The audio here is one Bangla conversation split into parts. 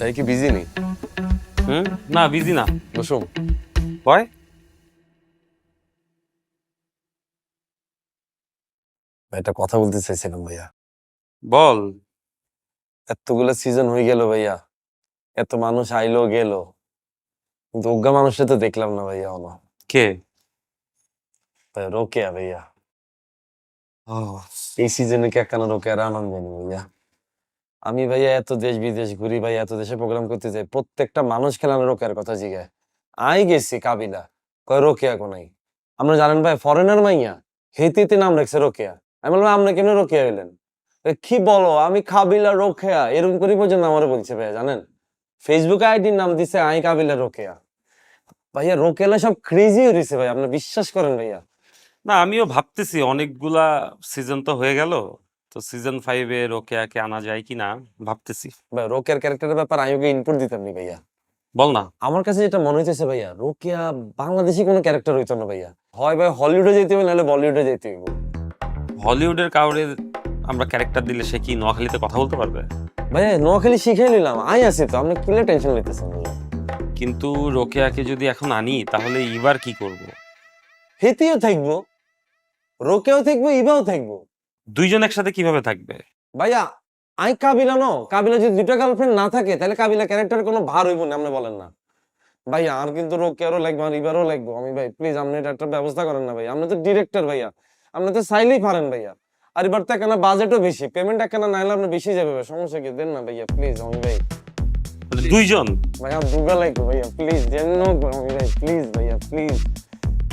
ভাই কি বিজি নেই হুম? না বিজি না। কয় ভাই একটা কথা বলতে চাইছিলাম ভাইয়া। বল। এতগুলো সিজন হয়ে গেল ভাইয়া। এত মানুষ আইলো গেল। কিন্তু অজ্ঞা মানুষটা তো দেখলাম না ভাইয়া হলো কে? রোকেয়া ভাইয়া। এই সিজনে কে কেন রোকেয়ার আনন্দ জানি ভাইয়া। আমি ভাইয়া এত দেশ বিদেশ ঘুরি ভাই এত দেশে প্রোগ্রাম করতে যাই, প্রত্যেকটা মানুষ খেলানো রোকেয়ার কথা জিগায়। আই গেছি কাবিলা, কয় রোকেয়া কোনাই আমরা জানেন ভাই ফরেনার মাইয়া, হেতিতে নাম রাখছে রোকেয়া। আমি বললাম আপনি কেমন রোকেয়া হইলেন? কি বলো, আমি কাবিলা রোকেয়া, এরকম করে পর্যন্ত আমার বলছে ভাইয়া, জানেন? ফেসবুকে আইডির নাম দিছে, আই কাবিলা রোকেয়া। ভাইয়া রোকেলা সব ক্রেজি হয়েছে ভাই, আপনি বিশ্বাস করেন ভাইয়া। না, আমিও ভাবতেছি, অনেকগুলা সিজন তো হয়ে গেল তো সিজন ফাইভে রোকেয়াকে আনা যায় কি না ভাবতেছি। ভাই রোকেয়ার ক্যারেক্টারের ব্যাপার আমি ওকে ইনপুট দিতাম নি ভাইয়া? বল না। আমার কাছে যেটা মনে হইতেছে ভাইয়া রোকেয়া বাংলাদেশি কোনো ক্যারেক্টার হইতো না ভাইয়া। হয় ভাই হলিউডে যেতে হবে নাহলে বলিউডে যেতে হইব। হলিউডের কাউরে আমরা ক্যারেক্টার দিলে সে কি নোয়াখালীতে কথা বলতে পারবে? ভাইয়া নোয়াখালী শিখে নিলাম আই আছে তো আপনি কিলে টেনশন নিতেছেন ভাইয়া? কিন্তু রোকেয়াকে যদি এখন আনি তাহলে এবার কি করব? হেতিও থাকব রোকেও থাকব ইবাও থাকব। দুইজন একসাথে কীভাবে থাকবে? ভাইয়া আই কাবিলা নো। কাবিলা যদি দুটা গার্লফ্রেন্ড না থাকে তাহলে কাবিলা ক্যারেক্টার কোনো ভার হইব না আপনি বলেন না। ভাইয়া আর কিন্তু রোকেয়ারও লাগবে আর ইবারও লাগবে। আমি ভাই প্লিজ আপনি এটা একটা ব্যবস্থা করেন না ভাই আপনি তো ডিরেক্টর ভাইয়া। আপনি তো চাইলেই পারেন ভাইয়া। আর এবার তো একখানা বাজেটও বেশি। পেমেন্ট একখানা নাইলে আপনি বেশি যাবে ভাই, সমস্যা কি? দেন না ভাইয়া প্লিজ আমি ভাই। দুইজন? ভাইয়া দুগা লাগবে ভাইয়া প্লিজ দেন নো আমি ভাই প্লিজ ভাইয়া প্লিজ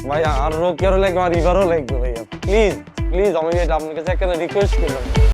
ভাইয়া আর রোকেয়ারও লাগবে আর ইবারও লাগবে ভাইয়া প্লিজ প্লিজ আমি এটা আপনার কাছে একখানা রিকোয়েস্ট করলাম